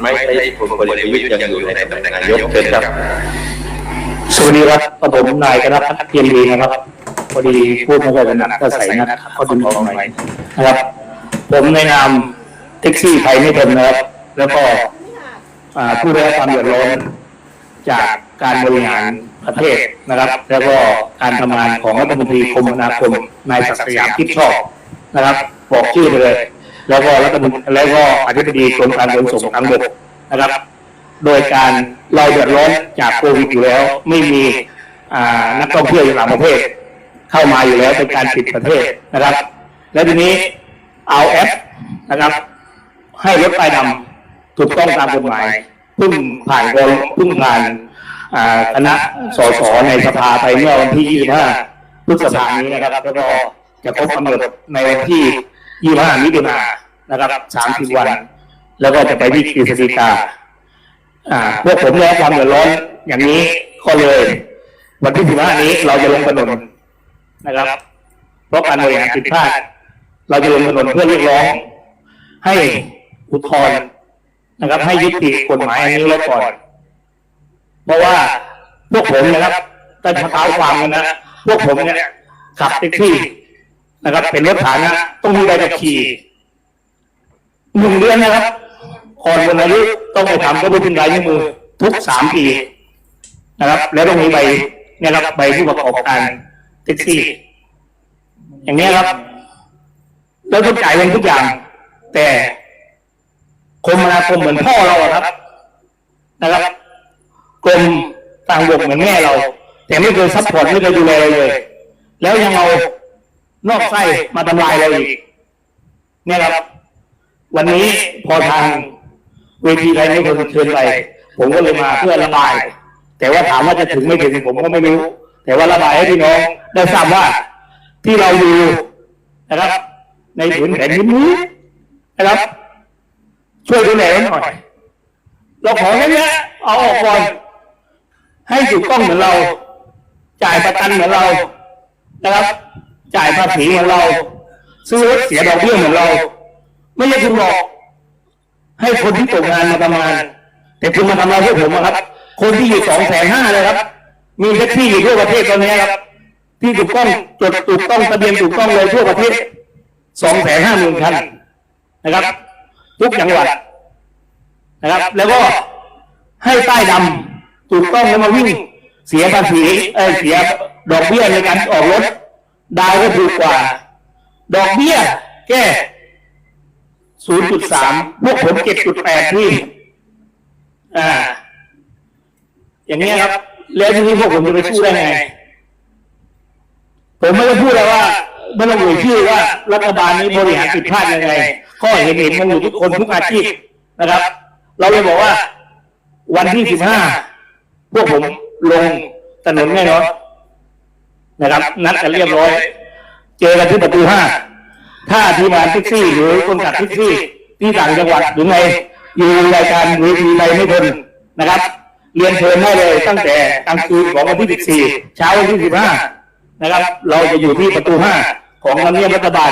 ไม่ใช่คุณพลเอกประวิตยยังอยู่ในตำแหน่งนายกเชิญครับ สวัสดีครับกับผมนายกนพัฒน์เทียนดีนะครับ พอดีพูดไม่ค่อยถนัดก็ใส่นัดก็ดึงออกหน่อยนะครับ ผมในนามแท็กซี่ไทยไม่ทนนะครับ แล้วก็ผู้ได้รับความเดือดร้อนจากการบริหารประเทศนะครับ แล้วก็การทำงานของรัฐมนตรีคมนาคมนายศักดิ์สยามคิดชอบนะครับ บอกชื่อไปเลย แล้วก็รัฐมนตรีแล้วก็อธิบดีกรมการขนส่งทางบกนะครับ โดยการเราเดือดร้อนจากโควิดอยู่แล้ว ไม่มีนักท่องเที่ยวจากต่างประเทศ เข้ามาอยู่แล้วเป็นการปิดประเทศนะครับ และทีนี้เอาแอปนะครับ ให้รถไฟดำถูกต้องตามกฎหมายเพิ่งผ่านกรเพิ่งผ่านคณะสสในสภาไปเมื่อวันที่ 25พฤษภาคมนี้นะครับแล้วก็จะครบกำหนดในวันที่ 25มิถุนายน นะครับ30วัน แล้วก็จะไปที่กฤษฎีกาอ่าพวกผมได้รับความเดือดร้อนอย่างนี้ก็เลย วันที่15นี้เราจะลงถนนนะครับเพราะการบริหารผิดพลาดเราจะลงถนนเพื่อเรียกร้อง ให้อุทธรณ์นะครับ ให้ยุติกฎหมายอันนี้ไว้ก่อน เพราะว่าพวกผมนะครับถ้าจะเท้าความกันนะพวกผมเนี่ยขับแท็กซี่นะครับ เป็นรถฐานะต้องมีใบขับขี่ หนึ่งเดือนนะครับก่อนวันอายุต้องไปทำก็เป็นรายนิ้วมือ ทุกสามปีนะครับ แล้วต้องมีใบเนี่ยครับใบผู้ประกอบการแท็กซี่ อย่างนี้ครับแล้วต้องจ่ายเงินทุกอย่าง แต่คมนาคมเหมือนพ่อเราครับ นะครับกรมทางบกเหมือนแม่เรา แต่ไม่เคยซัพพอร์ตไม่เคยดูแลเราเลย แล้วยังเอานอกไส้มาทำลายเราอีกเนี่ยครับ วันนี้พอทางเวทีไทยไม่คนเชิญไปผมก็เลยมาเพื่อระบาย แต่ว่าถามว่าจะถึงไม่ถึงผมก็ไม่รู้ แต่ว่าระบายให้พี่น้องได้ทราบว่าที่เราอยู่นะครับ ในผืนแผ่นดินนี้นะครับ ช่วยดูแลหน่อยเราขอแค่นี้เอาออกก่อนให้ถูกต้องเหมือนเรา จ่ายประกันเหมือนเรา นะครับ จ่ายภาษีเหมือนเรา ซื้อรถเสียดอกเบี้ยเหมือนเรา ไม่ใช่คุณหรอก ให้คนที่ตกงานมาทำงาน แต่คุณมาทำงานเพื่อผมอะครับ คนที่อยู่สองแสนห้าเลยครับ มีแท็กซี่อยู่ทั่วประเทศตอนนี้ครับที่ถูกต้องจดถูกต้องทะเบียนถูกต้องเลยทั่วประเทศสองแสนห้าหมื่นคันนะครับ ทุกจังหวัดนะครับ แล้วก็ให้ใต้ดำถูกต้องแล้วมาวิ่งเสียภาษีเอ้ยเสียดอกเบี้ยในการออกรถไดาวก็ถูกกว่า ดอกเบี้ยแก้ 0.3พวกผม7.8ที่อ่า อย่างนี้ยครับ แล้วทีนี้พวกผมจะไปสู้ได้ไง ผมไม่ได้พูดเลยว่าไม่ต้องเอ่ยชื่อว่า รัฐบาลนี้บริหารผิดพลาดยังไงก็เห็นเห็นมันอยู่ทุกคนทุกอาชีพนะครับ เราเลยบอกว่า วันที่สิบห้าพวกผมลงถนนแน่นอนนะครับ นัดกันเรียบร้อย เจอกันที่ประตูห้า ถ้าทีมงานแท็กซี่หรือคนขับแท็กซี่ที่ต่างจังหวัดหรือไงอยู่รายการเวทีใดไม่ทนนะครับ เรียนเชิญได้เลยตั้งแต่กลางคืนของวันที่สิบสี่เช้าวันที่สิบห้านะครับ เราจะอยู่ที่ประตูห้าของทำเนียบรัฐบาล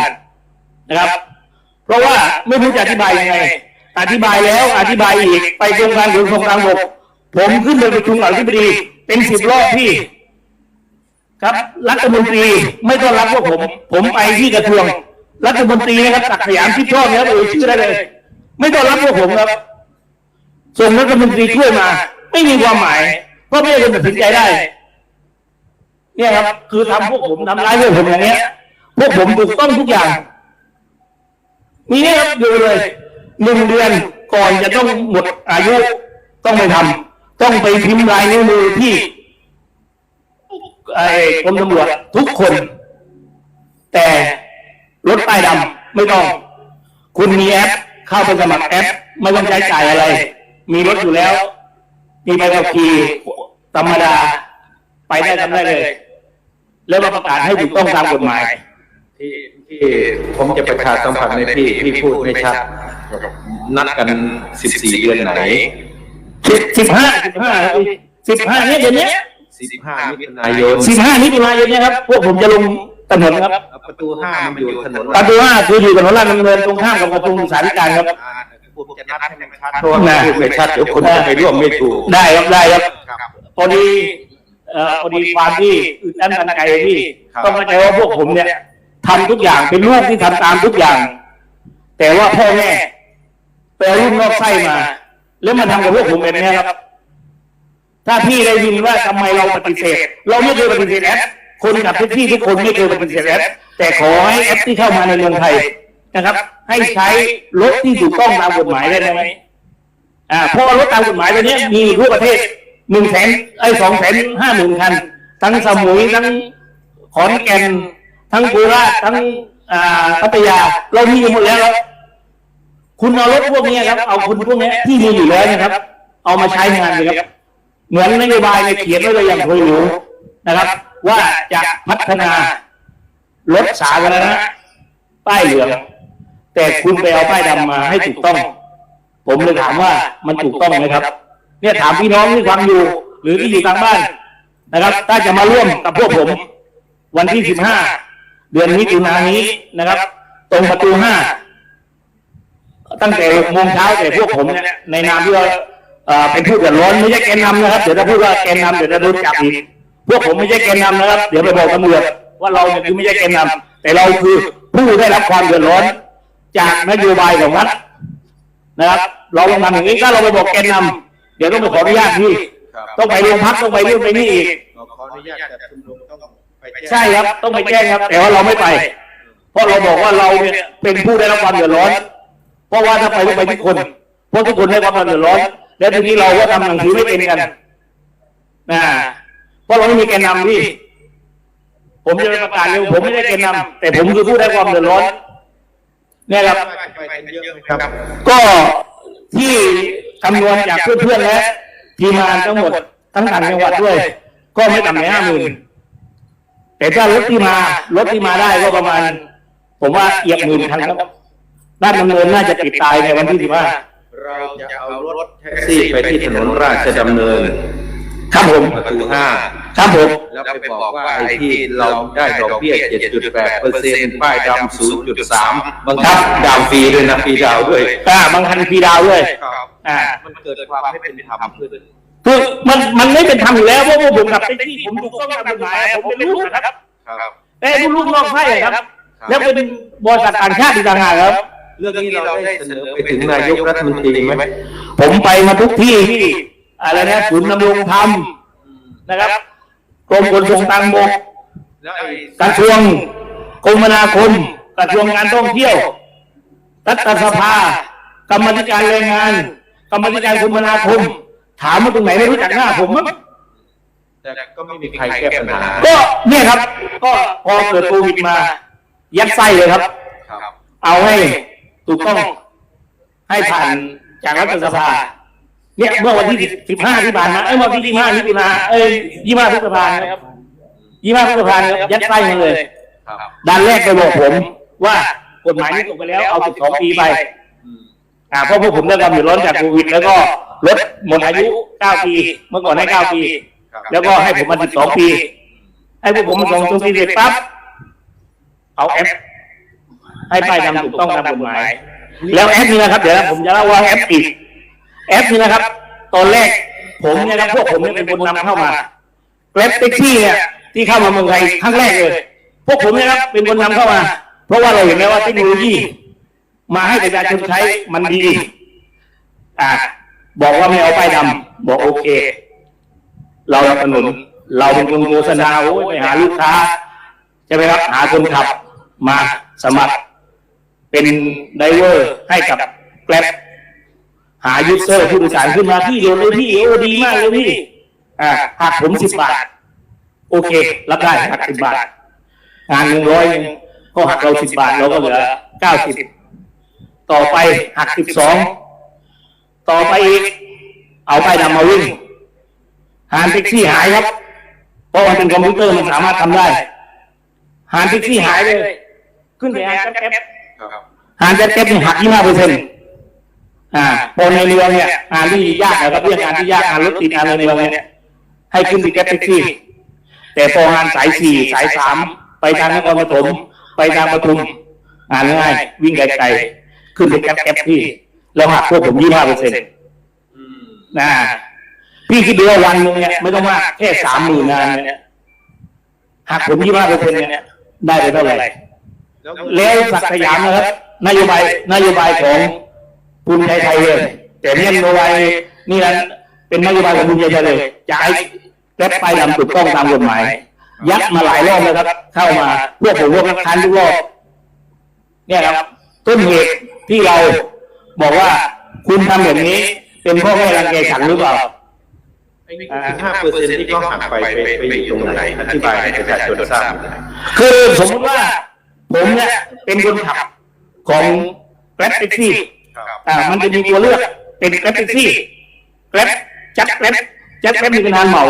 นะครับ เพราะว่าไม่รู้จะอธิบายยังไง อธิบายแล้วอธิบายอีกไปกรมการขนส่งทางบกผมขึ้นไปประชุมกับอธิบดีเป็นสิบรอบพี่ ครับรัฐมนตรีไม่ต้อนรับพวกผม ผมไปที่กระทรวง รัฐมนตรีนะครับตักสยามที่ชอบเนี่ยครับเอ่ยชื่อได้เลย ไม่ต้อนรับพวกผมครับส่งรัฐมนตรีช่วยมา ไม่มีความหมายเพราะไม่ได้ตัดสินใจได้ เนี่ยครับ คือทำพวกผมทำร้ายพวกผมอย่างเงี้ย พวกผมถูกต้องทุกอย่าง มีเนี่ยครับดูเลยหนึ่งเดือนก่อนจะต้องหมดอายุต้องไปทำต้องไปพิมพ์ลายนิ้วมือที่ไอ้กรมตำรวจทุกคน แต่ รถป้ายดำไม่ต้อง คุณมีแอป เข้าไปสมัครแอป ไม่ต้องใช้จ่ายอะไร มีรถอยู่แล้ว มีใบขับขี่ธรรมดา ไปได้ทำได้เลย แล้วมาประกาศให้ถูกต้องตามกฎหมาย ที่ที่ผมจะประชาสัมพันธ์ในที่ที่พูดไม่ชัดนัดกันสิบสี่เดือนไหนสิบสิบห้าสิบห้าสิบห้าเนี่ยเดี๋ยวนี้สิบห้ามิถุนายนสิบห้ามิถุนายนเนี่ยครับพวกผมจะลง ถนนครับ ประตูห้ามันอยู่ถนนประตูห้าคืออยู่ถนนลาดดำเนินตรงข้ามกับประตูสาริการครับอ่าพูดผมจะนัดให้มันชัดเพราะว่าพูดไม่ชัดเดี๋ยวคนจะไปร่วมไม่ถูกได้ครับได้ครับครับพอดีเอ่อพอดีความที่อึดอั้นตันใจพี่ครับต้องเข้าใจว่าพวกผมเนี่ยทำทุกอย่างเป็นลูกที่ทำตามทุกอย่าง แต่ว่าพ่อแม่ไปเอารุ่นนอกไส้มา แล้วมาทำกับพวกผมแบบนี้ครับ ถ้าพี่ได้ยินว่าทำไมเราปฏิเสธ เราไม่เคยปฏิเสธแอป คนขับแท็กซี่ทุกคนไม่เคยเปฏิเสธแอปแต่ขอให้แอปที่เข้ามาในเมืองไทยนะครับ ให้ใช้รถที่ถูกต้องตามกฎหมายได้ไหมอ่าเพราะว่ารถตามกฎหมายตัวนี้มีทั่วประเทศหนึ่งแสนไอ้สองแสนห้าหมื่นคัน ทั้งสมุยทั้งขอนแก่นทั้งโคราชทั้งอ่าพัทยา เรามีอยู่หมดแล้วครับคุณเอารถพวกนี้ครับ เอาคุณพวกนี้ที่มีอยู่แล้วนะครับ เอามาใช้งานเลยครับ เหมือนนโยบายในเขียนไว้เลยอย่างเคยรู้นะครับ ว่าจะพัฒนารถสาธารณะป้ายเหลือง แต่คุณไปเอาป้ายดำมาให้ถูกต้อง ผมเลยถามว่ามันถูกต้องไหมครับ เนี่ยถามพี่น้องที่ฟังอยู่ หรือที่อยู่ทางบ้านนะครับ ถ้าจะมาร่วมกับพวกผม วันที่สิบห้าเดือนมิถุนายนนี้นะครับ ตรงประตูห้าตั้งแต่หกโมงเช้าแต่พวกผมเนี่ยในนามที่ว่าเอ่อเป็นผู้เดือดร้อนไม่ใช่แกนนำนะครับ เดี๋ยวถ้าพูดว่าแกนนำเดี๋ยวจะโดนจับอีก วกผมไม่ใช่แกนนำนะครับ เดี๋ยวไปบอกตำรวจว่าเราเนี่ยคือไม่ใช่แกนนำแต่เราคือผู้ได้รับความเดือดร้อน จากนโยบายของรัฐนะครับ เราลองทำอย่างนี้ถ้าเราไปบอกแกนนำเดี๋ยวต้องไปขออนุญาตพี่ครับต้องไปโรงพักต้องไปนู่นไปนี่อีกขออนุญาตจัดชุมนุมต้องไปแจ้งใช่ครับต้องไปแจ้งครับ แต่ว่าเราไม่ไป เพราะเราบอกว่าเราเนี่ยเป็นผู้ได้รับความเดือดร้อน เพราะว่าถ้าไปต้องไปทุกคนเพราะทุกคนได้รับความเดือดร้อน แล้วทีนี้เราก็ทำหนังสือไม่เป็นกันนะ เพราะเราไม่มีแกนนำพี่ ผมจะไปประกาศเร็วผมไม่ได้แกนนำแต่ผมคือผู้ได้ความเดือดร้อนเนี่ยครับไปกันเยอะไหมครับ ก็ที่คำนวณจากเพื่อนๆและทีมงานทั้งหมดทั้งต่างจังหวัดด้วย ก็ไม่ต่ำกว่าห้าหมื่นแต่ถ้ารถที่มารถที่มาได้ก็ประมาณ ผมว่าเอียบหมื่นคันครับด้านดำเนินน่าจะปิดตายในวันที่สิบห้าเราจะเอารถแท็กซี่ไปที่ถนนราชดำเนิน ครับผมประตูห้าครับผมแล้วไปบอกว่าไอ้ที่เราได้ดอกเบี้ย 7.8เปอร์เซ็นต์ป้ายดำ0.3 บางครับดาวฟรีด้วยนะฟรีดาวด้วยอ่าบางคันฟรีดาวน์ด้วยครับอ่ามันเกิดความไม่เป็นธรรมขึ้นคือมันมันไม่เป็นธรรมอยู่แล้วเพราะว่าผมขับแท็กซี่ผมถูกต้องตามกฎหมายผมเป็นลูกนะครับครับแต่ลูกลูกนอกไส้อะครับ แล้วเป็นบริษัทต่างชาติอีกต่างหากครับเรื่องนี้เราได้เสนอไปถึงนายกรัฐมนตรีไหมผมไปมาทุกที่ที่ อะไรนะศูนย์ดำรงธรรมนะครับกรมขนส่งทางบกแล้วไอ้กระทรวงคมนาคมกระทรวงการท่องเที่ยว รัฐสภา กรรมาธิการแรงงาน กรรมาธิการคมนาคม ถามมาตรงไหนไม่รู้จักหน้าผมมั้งแต่ก็ไม่มีใครแก้ปัญหาก็เนี่ยครับ ก็พอเกิดโควิดมา ยัดไส้เลยครับครับเอาให้ถูกต้องให้ผ่านจากรัฐสภา เนี่ยเมื่อวันที่สิบห้าที่ผ่านมาเอ้ยเมื่อวันที่ยี่ห้าที่ผ่านมาเอ้ยยี่ห้าพฤษภานะครับยี่ห้าพฤษภาครับยัดไส้มาเลย ครับด้านแรกไปบอกผม ว่ากฎหมายนี้ตกไปแล้วเอาสิบสองปีไปอืมอ่าเพราะพวกผมได้ความเดือดร้อนจากโควิด แล้วก็ลดหมดอายุเก้าปี เมื่อก่อนให้เก้าปี ครับแล้วก็ให้ผมมาสิบสองปี ให้พวกผมมาสองปีเสร็จปั๊บเอาแอปให้ป้ายดำถูกต้องตามกฎหมาย แล้วแอปนี้นะครับ เดี๋ยวนะผมจะเล่าว่าแอปอีก แอปนี้นะครับ ตอนแรกผมเนี่ยนะพวกผมเนี่ยเป็นคนนำเข้ามาแกร็บแท็กซี่เนี่ยที่เข้ามาเมืองไทยครั้งแรกเลย พวกผมเนี่ยนะครับเป็นคนนำเข้ามา เพราะว่าเราเห็นแล้วว่าเทคโนโลยีมาให้ประชาชนใช้มันดี อ่า บอกว่าไม่เอาป้ายดำบอกโอเค เราสนับสนุนเราเป็นคนโฆษณาโอ้ยไปหาลูกค้าใช่ไหมครับ หาคนขับมาสมัคร เป็นไดเวอร์ให้กับแกร็บ หายูเซอร์ผู้โดยสารขึ้นมาพี่เดียวเลยพี่โอ้ดีมากเลยพี่ อ่าหักผมสิบบาท โอเค รับได้หักสิบบาทงานหนึ่งร้อยก็หักเราสิบบาทเราก็เหลือเก้าสิบต่อไปหักสิบสองต่อไปอีกเอาไปดำมาวิ่งหานแท็กซี่หายครับ เพราะมันเป็นคอมพิวเตอร์มันสามารถทำได้หานแท็กซี่หายเลย ขึ้นไปหานแก๊ปครับหารจะเก็บนี่หักยี่ห้าเปอร์เซ็นต์ อ่าพอในเมืองเนี่ยงานที่ยากนะครับเรื่องงานที่ยากงานรถติดงานในเมืองเนี่ยให้ขึ้นไปแก๊ปแท็กซี่ แต่พองานสายสี่สายสามไปทางนครปฐมไปทางปทุมงานง่ายวิ่งไกลๆขึ้นไปแก๊ปแก๊ปที่แล้วหักพวกผมยี่ห้าเปอร์เซ็นต์อืมนะพี่คิดดูว่าวันหนึงเนี่ยไม่ต้องมากแค่สามหมื่นงานเนี่ยหักผมยี่ห้าเปอร์เซ็นต์เนี่ยได้ไปเท่าไหร่แล้วแล้วศักดิ์สยามนะครับนโยบายนโยบายของ ภูมิใจไทยเลยแต่เนี่ยนโยบายนี่นะเป็นนโยบายของภูมิใจไทยเลยจะให้แกร็บไปดำถูกต้องตามกฎหมาย ยัดมาหลายรอบแล้วครับ เข้ามาเพื่อผมว่าคันทุกรอบเนี่ยครับ ต้นเหตุที่เราบอกว่าคุณทำแบบนี้ เป็นพ่อแม่รังแกฉันหรือเปล่าไอ้ห้าเปอร์เซ็นต์ที่เขาหักไปไปไปอยู่ตรงไหนอธิบายให้ประชาชนทราบหน่อยคือสมมติว่า ผมเนี่ยเป็นคนขับของแกร็บแท็กซี่ครับ อ่ามันจะมีตัวเลือกเป็นแกร็บแท็กซี่แกร็บจัดแกร็บจัดแกร็บมีเป็นทางเหมา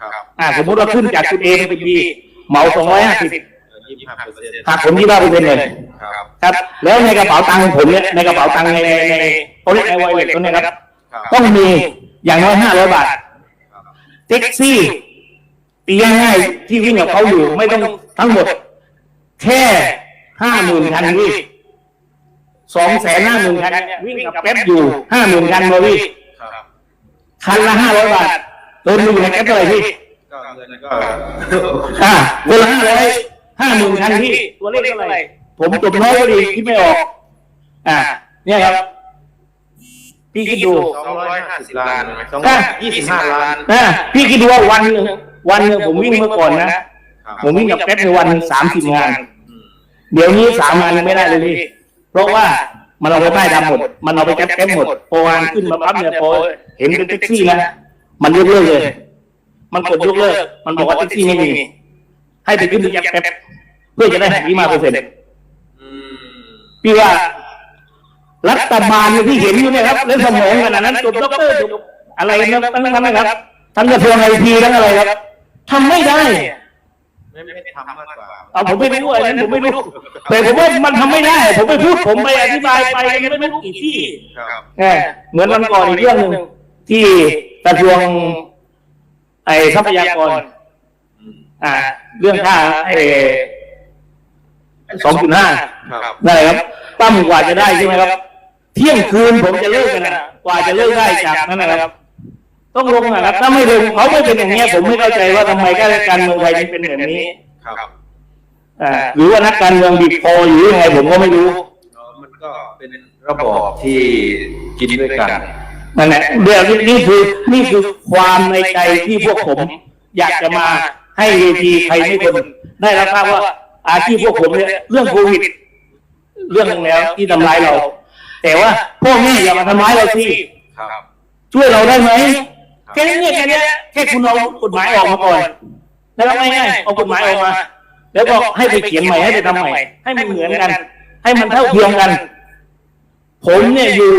ครับอ่าสมมติว่าขึ้นจากจุดเอไปบีเหมาสองร้อยห้าสิบยี่สิบห้าเปอร์เซ็นต์หักผมยี่ห้าเปอร์เซ็นต์เลยครับครับ แล้วในกระเป๋าตังค์ของผมเนี่ยในกระเป๋าตังค์ในในในเขาเรียกไอไวเล็ตตัวเนี้ครับครับ ต้องมีอย่างน้อยห้าร้อยบาทแท็กซี่ตีง่ายๆที่วิ่งกับเขาอยู่ไม่ต้องทั้งหมด แค่ห้าหมื่นคันพี่ สองแสนห้าหมื่นคันเนี่ยวิ่งกับแก๊ปอยู่ห้าหมื่นคันเลยพี่ครับคันละห้าร้อยบาทเติมอยู่ในแก๊ปเท่าไหร่พี่ก็เงินก็อ่าคนละห้าร้อยห้าหมื่นคันพี่ตัวเลขเท่าไหร่ผมจบน้อยก็ดีคิดไม่ออก อ่า เนี่ยครับพี่คิดดูสองร้อยห้าสิบล้านสองร้อยยี่สิบห้าล้านนะพี่คิดดูว่าวันหนึ่งวันหนึ่งผมวิ่งเมื่อก่อนนะผมวิ่งกับแก๊ปในวันหนึ่งสามสิบงานอืมเดี๋ยวนี้สามงานยังไม่ได้เลยพี่เพ ราะว่ามันเอาไปป้ายดำหมด มันเอาไปแก๊ปแก๊ปหมดพอวางขึ้นมาปั๊บเนี่ยพอเห็นเป็นแท็กซี่นะมันยกเลิกเลย มันกดยกเลิก มันบอกว่าแท็กซี่ไม่มี ให้ไปขึ้นที่แก๊ปแก๊ปเพื่อจะได้หักยี่มาเปอร์เซ็นต์อืมพี่ว่า รัฐบาลเนี่ยที่เห็นอยู่เนี่ยครับเล่นสมองขนาดนั้นจบด็อกเตอร์จบอะไรนะทั้งนั้นนะครับทั้งกระทรวงไอทีทั้งอะไรครับทำไม่ได้ ไม่ไม่ทำมากกว่าเอาผมไม่รู้อะไรนั้นผมไม่รู้ แต่ผมว่ามันทำไม่ได้ ผมไปพูดผมไปอธิบายไปยังไม่รู้กี่ที่ครับแหมเหมือนวันก่อนอีกเรื่องหนึ่งที่กระทรวง ไอ้ทรัพยากรอืมอ่า เรื่องค่าไอ้สองจุดห้าครับนั่นแหละครับตั้มกว่าจะได้ใช่ไหมครับ เที่ยงคืนผมจะเลิกกันนะกว่าจะเลิกได้จากนั่นนะครับ ต้องลงนะครับ ถ้าไม่ลงเขาไม่เป็นอย่างเงี้ย ผมไม่เข้าใจว่าทำไมข้าราชการเมืองไทยถึงเป็นแบบนี้ครับอ่าหรือว่านักการเมืองบีบคออยู่ยังไงผมก็ไม่รู้เอ่อมันก็เป็นระบอบที่กินด้วยกันนั่นแหละเรื่องนี้นี่คือนี่คือความในใจที่พวกผม อยากจะมาให้เวทีใครไม่คนได้รับทราบว่า อาชีพพวกผมเนี่ยเรื่องโควิดเรื่องหนึงแล้วที่ทำร้ายเรา แต่ว่าพ่อแม่อย่ามาทำร้ายเราสิครับช่วยเราได้ไหม แค่นี้เนี่ยแค่เนี้ยแค่คุณเอากฎหมายออกมาก่อนนะครับง่ายๆเอากฎหมายออกมา แล้วก็ให้ไปเขียนใหม่ให้ไปทำใหม่ ให้มันเหมือนกัน ให้มันเท่าเทียมกัน ผมเนี่ยอยู่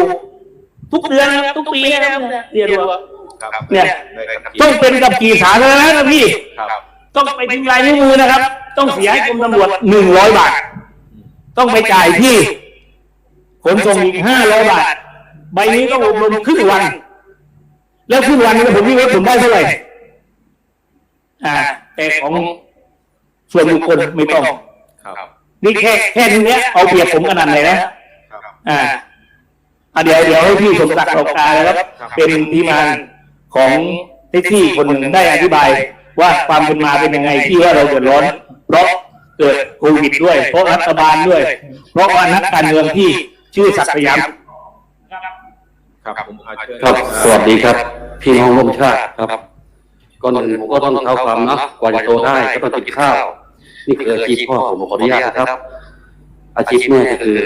ทุกเดือนนะครับทุกปีนะครับเรียนรู้ว่าครับเนี่ยได้ครับต้องเป็นกับกี่สาธารณะนะพี่ครับต้องไปพิมพ์ลายนิ้วมือนะครับ ต้องเสียให้กรมตำรวจหนึ่งร้อยบาท ต้องไปจ่ายที่ขนส่งอีกห้าร้อยบาท ใบนี้ต้องอบรมครึ่งวัน แล้วครึ่งวันนี้ผมวิ่งรถผมได้เท่าไหร่อ่า แต่ของส่วนบุคคลไม่ต้องครับนี่แค่แค่นี้เนี้ยเอาเปรียบผมขนาดไหนนะครับอ่าอะเดี๋ยวเดี๋ยวให้พี่สมศักดิ์ตกตาแล้วครับ เป็นทีมงานของแท็กซี่คนหนึ่งได้อธิบาย ว่าความเป็นมาเป็นยังไงที่ว่าเราเดือดร้อน เพราะเกิดโควิดด้วย เพราะรัฐบาลด้วย เพราะว่านักการเมืองที่ชื่อศักดิ์สยาม ครับผมอาเชิญครับ สวัสดีครับ พี่น้องร่วมชาติครับ ก่อนอื่นผมก็ต้องเท้าความเนาะกว่าจะโตได้ก็ต้องกินข้าว นี่คืออาชีพพ่อผมขออนุญาตนะครับ อาชีพแม่ก็คือ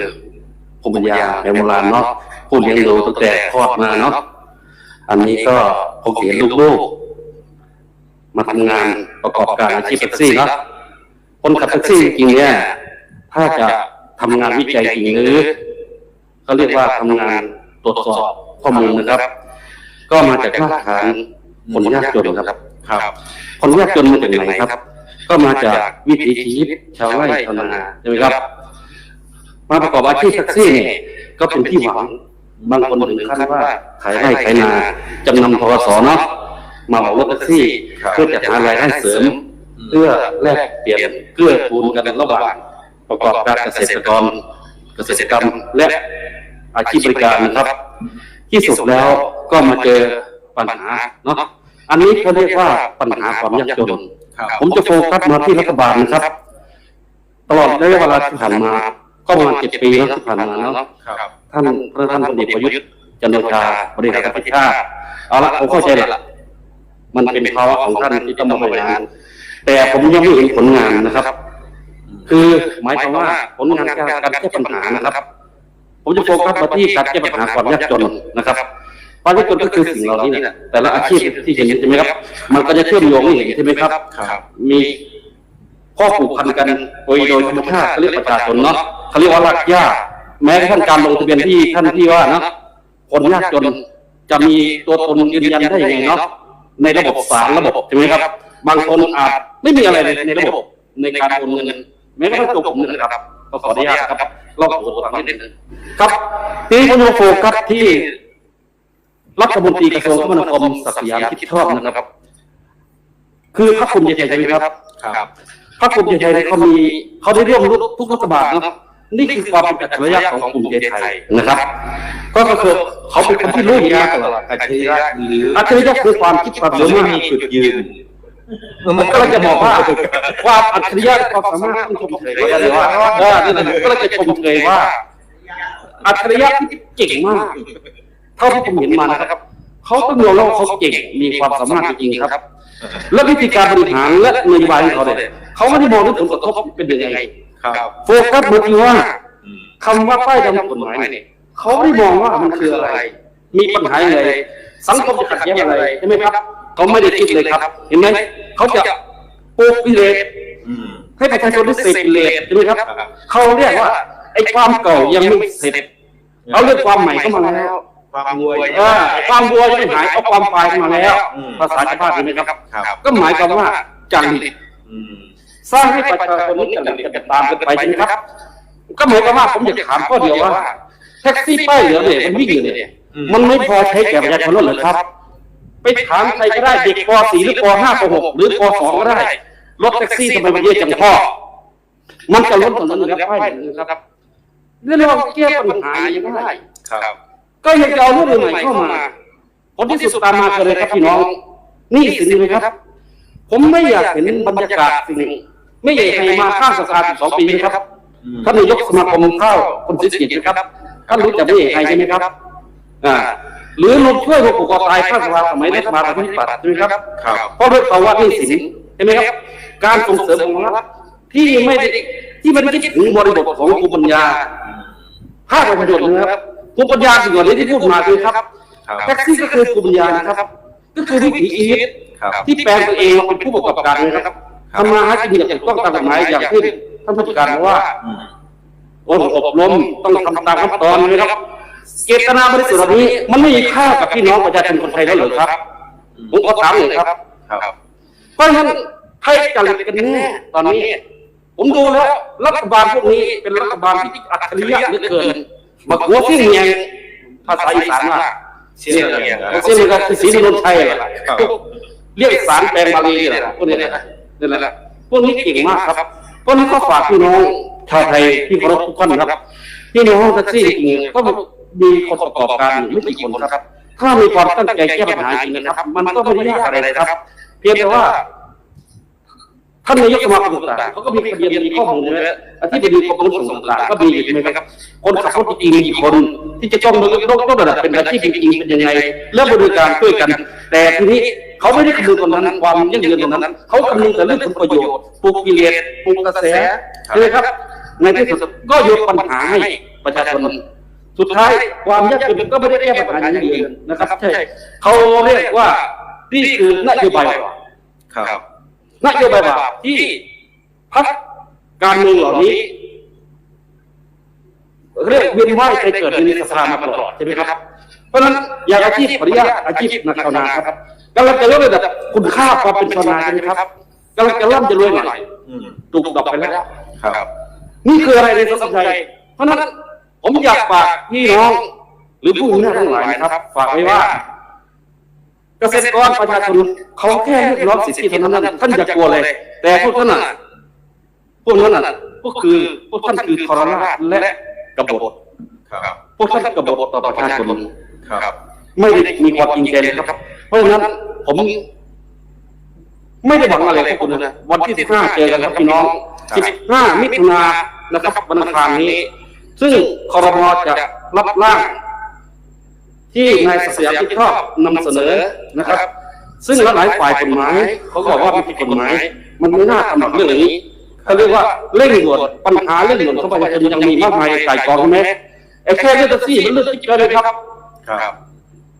ภูมิปัญญาในโบราณเนาะผู้เลี้ยงดูตั้งแต่คลอดมาเนาะอันนี้ก็ผมเห็นลูกๆมาทำงานประกอบการอาชีพแท็กซี่เนาะคนขับแท็กซี่จริงๆเนี่ยถ้าจะทำงานวิจัยจริงหรือเขาเรียกว่าทำงานตรวจสอบ ข้อมูลนะครับ ก็มาจากรากฐานคนยากจนครับ ครับ คนยากจนมาจากไหนครับ ก็มาจากวิถีชีวิตชาวไร่ชาวนาใช่ไหมครับ มาประกอบอาชีพแท็กซี่เนี่ยก็เป็นที่หวังบางคนถึงขั้นว่าขายไร่ขายนาจำนำทกสเนาะมาเหมารถแท็กซี่เพื่อจะหารายได้เสริม เพื่อแลกเปลี่ยนเกื้อกูลกันระหว่างประกอบการเกษตรกรเกษตรกรรมและอาชีพบริการนะครับ ที่สุดแล้วก็มาเจอปัญหาเนาะอันนี้เขาเรียกว่าปัญหาความยากจนครับผมจะโฟกัสมาที่รัฐบาลนะครับ ตลอดระยะเวลาที่ผ่านมา ก็ประมาณเจ็ดปีแล้วที่ผ่านมาเนาะครับท่านพระท่านพลเอกประยุทธ์จันทร์โอชาบริหารประเทศชาติเอาละผมเข้าใจละมันเป็นภาวะของท่านที่ต้องมาบริหารแต่ผมยังไม่เห็นผลงานนะครับ คือหมายความว่าผลงานการการแก้ปัญหานะครับ ผมจะโฟกัสมาที่การแก้ปัญหาความยากจนนะครับความยากจนก็คือสิ่งเหล่านี้แหละแต่ละอาชีพที่เห็นใช่ไหมครับ มันก็จะเชื่อมโยงให้เห็นใช่ไหมครับครับ มีข้อผูกพันกันโดยโดยธรรมชาติเขาเรียกประชาชนเนาะเขาเรียกว่ารากหญ้าแม้กระทั่งการลงทะเบียนที่ท่านที่ว่าเนาะคนยากจนจะมีตัวตนยืนยันได้ยังไงเนาะในระบบสารระบบใช่ไหมครับ บางคนอาจไม่มีอะไรเลยในระบบในการโอนเงินแม้กระทั่งตัวผมเนี่ยนะครับก็ขออนุญาตครับเราขอตัวฟังนิดนึง ครับทีนี้ผมจะโฟกัสที่รัฐมนตรีกระทรวงคมนาคมศักดิ์สยามคิดชอบนะครับ คือพรรคภูมิใจไทยใช่ไหมครับ ครับพรรคภูมิใจไทยเนี่ยเขามีเขาได้ร่วมรุทุกรัฐบาลนะครับนี่คือความเป็นอัจฉริยะของภูมิใจไทยนะครับ ก็คือเขาเป็นคนที่รู้งานตลอดอัจฉริยะหรืออัจฉริยะคือความคิดความหรือสาไม่มารถมีจุดยืนผมก็เลยจะบอกว่าความอัจฉริยะความสามารถต้องชมเชยว่าเลยว่าเออนี่นะก็เลยจะชมเชยว่า อัจฉริยะที่เก่งมากเท่าที่ผมเห็นมานะครับเขาต้องยอมรับว่าเขาเก่งมีความสามารถจริงๆครับ และวิธีการบริหารและนโยบายของเขาเนี่ยเขาไม่ได้มองเรื่องผลกระทบเป็นยังไงครับโฟกัสมาที่ว่าอืมคำว่าป้ายดำกฎหมายเนี่ยเขาไม่ได้มองว่ามันคืออะไร มีปัญหาอะไรสังคมจะขัดแย้งอะไรใช่ไหมครับเขาไม่ได้คิดเลยครับ เห็นไหมเขาจะปลูกกิเลสอืมให้ประชาชนได้เสพกิเลสใช่ไหมครับครับ เขาเรียกว่าไอ้ความเก่ายังไม่เสร็จ เอาเรื่องความใหม่เข้ามาแล้ว ความรวยเออความวัวยังไม่หายเอาความตายเข้ามาแล้วอืมภาษาชาวบ้านใช่ไหมครับครับ ก็หมายความว่าจริตอืมสร้างให้ประชาชนนี่จริตกันตามกันไปใช่ไหมครับ ก็หมายความว่าผมอยากถามข้อเดียวว่าแท็กซี่ป้ายเหลืองเนี่ยมันวิ่งอยู่เนี่ยอืมมันไม่พอใช้แก่ประชาชนแล้วเหรอครับ ไปถามใครก็ได้เด็กป .4 หรือป .5 ป .6 หรือป .2 ก็ได้รถแท็กซี่ทำไมมันเยอะจังพ่อมันจะล้นถนนอยู่แล้วป้ายเหลืองครับ เรื่องว่าแก้ปัญหายังได้ ครับ ก็ยังจะเอาเรื่องใหม่เข้ามาผลที่สุดตามมาคืออะไรครับพี่น้อง นี่สิ่งนี้นะครับ ผมไม่อยากเห็นบรรยากาศสิ่งไม่อยากให้มาข้างสภาสองปีนะครับอืมท่านนายกสมาคมข้าวคนสิจิตนะครับท่านรู้จักไม่เอกใครใช่ไหมครับ อ่าหรือลุงช่วยลุงผูกคอตายข้างสภาสมัยรัฐบาลประชาธิปัตย์ใช่ไหมครับครับ เพราะด้วยภาวะหนี้สินใช่ไหมครับ การส่งเสริมของรัฐที่ไม่ได้ ที่มันคิดถึงบริบทของภูมิปัญญาภาคประโยชน์นะครับภูมิปัญญาสิ่งเหล่านี้ที่พูดมาคือครับครับแท็กซี่ก็คือภูมิปัญญานะครับ ก็คือวิถีชีวิตครับที่แปลงตัวเองมาเป็นผู้ประกอบการนะครับทำมาหากินอย่างถูกต้องตามกฎหมายอย่างที่ท่านผู้จัดการบอกว่าอืมอบอบรมต้องทำตามขั้นตอนนะครับเจตนาบริสุทธิ์เหล่านี้มันไม่มีค่ากับพี่น้องประชาชนคนไทยแล้วเหรอครับผมขอถามหน่อยครับครับเพราะฉะนั้นใครจะหลีกกันแน่ตอนนี้ ผมดูแล้ว รัฐบาลพวกนี้เป็นรัฐบาลที่อัจฉริยะเหลือเกินบักหัวที่เมียงภาษาอีสานว่าเสียงเรียงเช่นกับศรีนนท์ชัยเหรอครับเรียกสารแปลงบาลีเหรอพวกนี้นะนั่นแหละพวกนี้เก่งมากครับพราะฉะนั้ก็ฝากพี่น้องชาวไทยที่เคารพทุกท่านครับพี่ในห้องแท็กซี่จริงก็มีคนประกอบการไม่กี่คนครับ ถ้ามีความตั้งใจแก้ปัญหาจริงนะครับ มันก็ไม่ยากอะไรเลยครับ เพียงแต่ว่า ท่านนายกสมาคมต่างๆเขาก็มีทะเบียนมีข้อมูลใช่ไหมอธิบดีกรมขนส่งต่างๆก็มีอยู่ใช่ไหมครับ คนขับรถจริงมีกี่คน ที่จะต้องต้องต้องระดับเป็นอาชีพจริงเป็นยังไงและบริการช่วยกัน แต่ทีนี้เขาไม่ได้คำนึงตรงนั้นความยั่งยืนตรงนั้น เขาคำนึงแต่เรื่องผลประโยชน์ปลูกกิเลสปลูกกระแสใช่ไหมครับ ในที่สุดก็โยนปัญหาให้ประชาชนสุดท้ายความยากจนก็ไม่ได้แก้ปัญหาอย่างเดียวนะครับใช่เขาเรียกว่านี่คือนโยบายครับ นโยบายบาปที่พักการเมืองเหล่านี้เรียกเวียนว่ายไปเกิดในสภามาตลอดใช่ไหมครับ เพราะฉะนั้นอย่างอาชีพปริยาอาชีพนักชาวนาครับกำลังจะลดระดับคุณค่าความเป็นชาวนาใช่ไหมครับกำลังจะร่ำจะรวยหน่อยอืมถูกดอกไปแล้วครับ นี่คืออะไรในสังคมไทยเพราะฉะนั้นผมอยากฝากพี่น้อง หรือผู้มีหน้าทั้งหลายนะครับ ฝากไว้ว่า เกษตรกรประชาชนเขาแค่เรียกร้องสิทธิเท่านั้นท่านอย่ากลัวเลย แต่พวกท่านน่ะพวกนั้นน่ะก็คือพวกท่านคือทรราชและกบฏครับพวกท่านกบฏต่อประชาชนครับ ไม่ได้มีความจริงใจเลยครับ เพราะฉะนั้นผมไม่ได้หวังอะไรกับคุณนะวันที่สิบห้าเจอกันครับพี่น้องสิบห้ามิถุนายนนะครับวันอังคารนี้ ซึ่งคอรมอจะรับร่าง ที่นายเสียที่ชอบนำเสนอนะครับ ซึ่งหลายฝ่ายกฎหมายเขาบอกว่ามันผิดกฎหมาย มันไม่น่าทำแบบเรื่องอย่างนี้เขาเรียกว่าเร่งด่วนปัญหาเร่งด่วนของประชาชนยังมีมากมายไก่กองใช่ไหมไอ้แค่เรื่องแท็กซี่มันเรื่องที่เกินเลยครับครับ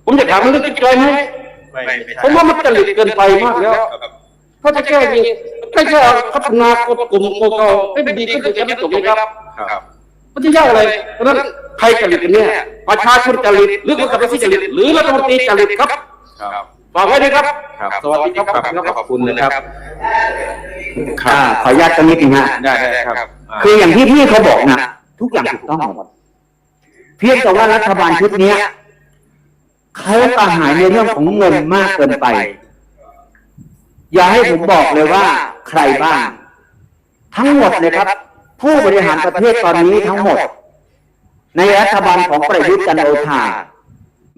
ผมจะถามมันเรื่องที่เกินไหมไม่ไม่ผมว่ามันจริตเกินไปมากแล้วครับถ้าจะแก้จริงแค่แค่พัฒนากลุ่มโมเกาให้มันดีขึ้นจะไม่จบเลยครับครับ มันจะยากอะไรเพราะฉะนั้นใครจริตกันเนี่ยประชาชนจริตหรือคนขับแท็กซี่จริตหรือรัฐมนตรีจริตครับครับฝากไว้ด้วยครับครับสวัสดีครับครับขอบคุณนะครับอ่าขออนุญาตตรงนี้นึงฮะได้ได้ครับอ่าคืออย่างที่พี่เขาบอกนะทุกอย่างถูกต้องหมดเพียงแต่ว่ารัฐบาลชุดเนี้ยเขากระหายในเรื่องของเงินมากเกินไป อย่าให้ผมบอกเลยว่าใครบ้าง ทั้งหมดเลยครับ ผู้บริหารประเทศตอนนี้ทั้งหมด ในรัฐบาลของประยุทธ์จันโอชา